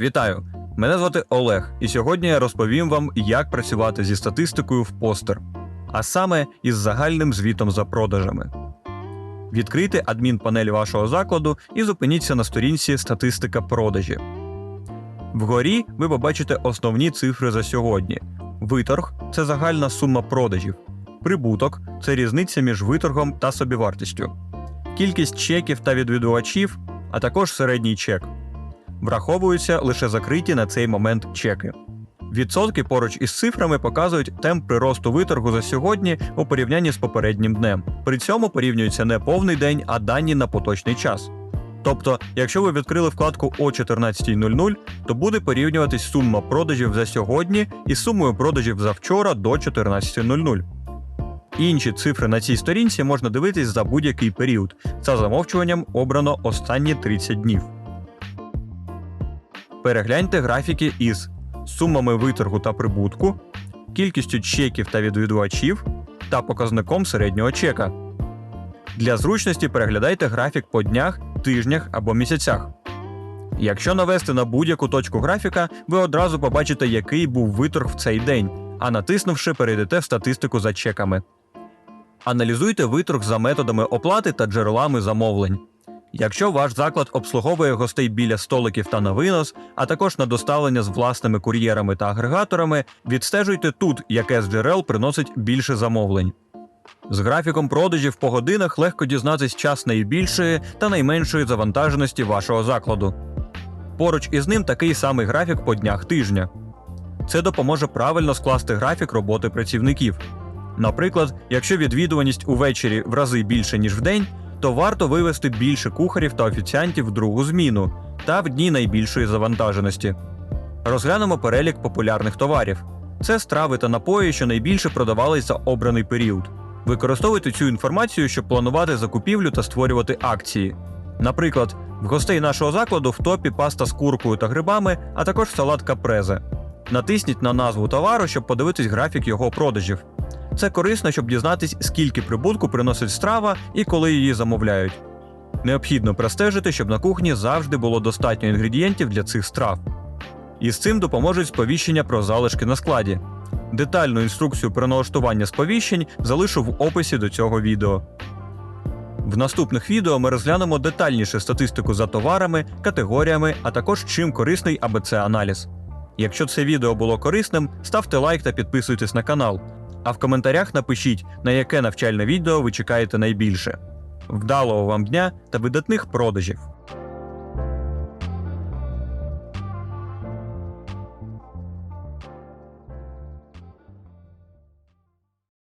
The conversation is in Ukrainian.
Вітаю! Мене звати Олег, і сьогодні я розповім вам, як працювати зі статистикою в постер, а саме із загальним звітом за продажами. Відкрийте адмінпанель вашого закладу і зупиніться на сторінці Статистика продажів. Вгорі ви побачите основні цифри за сьогодні. Виторг це загальна сума продажів. Прибуток це різниця між виторгом та собівартістю. Кількість чеків та відвідувачів, а також середній чек. Враховуються лише закриті на цей момент чеки. Відсотки поруч із цифрами показують темп приросту виторгу за сьогодні у порівнянні з попереднім днем. При цьому порівнюється не повний день, а дані на поточний час. Тобто, якщо ви відкрили вкладку о 14.00, то буде порівнюватись сума продажів за сьогодні із сумою продажів за вчора до 14.00. Інші цифри на цій сторінці можна дивитись за будь-який період. За замовчуванням обрано останні 30 днів. Перегляньте графіки із сумами виторгу та прибутку, кількістю чеків та відвідувачів та показником середнього чека. Для зручності переглядайте графік по днях, тижнях або місяцях. Якщо навести на будь-яку точку графіка, ви одразу побачите, який був виторг в цей день, а натиснувши, перейдете в статистику за чеками. Аналізуйте виторг за методами оплати та джерелами замовлень. Якщо ваш заклад обслуговує гостей біля столиків та на винос, а також на доставлення з власними кур'єрами та агрегаторами, відстежуйте тут, яке з джерел приносить більше замовлень. З графіком продажів по годинах легко дізнатись час найбільшої та найменшої завантаженості вашого закладу. Поруч із ним такий самий графік по днях тижня. Це допоможе правильно скласти графік роботи працівників. Наприклад, якщо відвідуваність увечері в рази більше, ніж вдень, то варто вивести більше кухарів та офіціантів в другу зміну та в дні найбільшої завантаженості. Розглянемо перелік популярних товарів. Це страви та напої, що найбільше продавались за обраний період. Використовуйте цю інформацію, щоб планувати закупівлю та створювати акції. Наприклад, в гостей нашого закладу в топі паста з куркою та грибами, а також салат капрезе. Натисніть на назву товару, щоб подивитись графік його продажів. Це корисно, щоб дізнатись, скільки прибутку приносить страва і коли її замовляють. Необхідно простежити, щоб на кухні завжди було достатньо інгредієнтів для цих страв. І з цим допоможуть сповіщення про залишки на складі. Детальну інструкцію про налаштування сповіщень залишу в описі до цього відео. В наступних відео ми розглянемо детальніше статистику за товарами, категоріями, а також чим корисний АБЦ-аналіз. Якщо це відео було корисним, ставте лайк та підписуйтесь на канал. А в коментарях напишіть, на яке навчальне відео ви чекаєте найбільше. Вдалого вам дня та видатних продажів!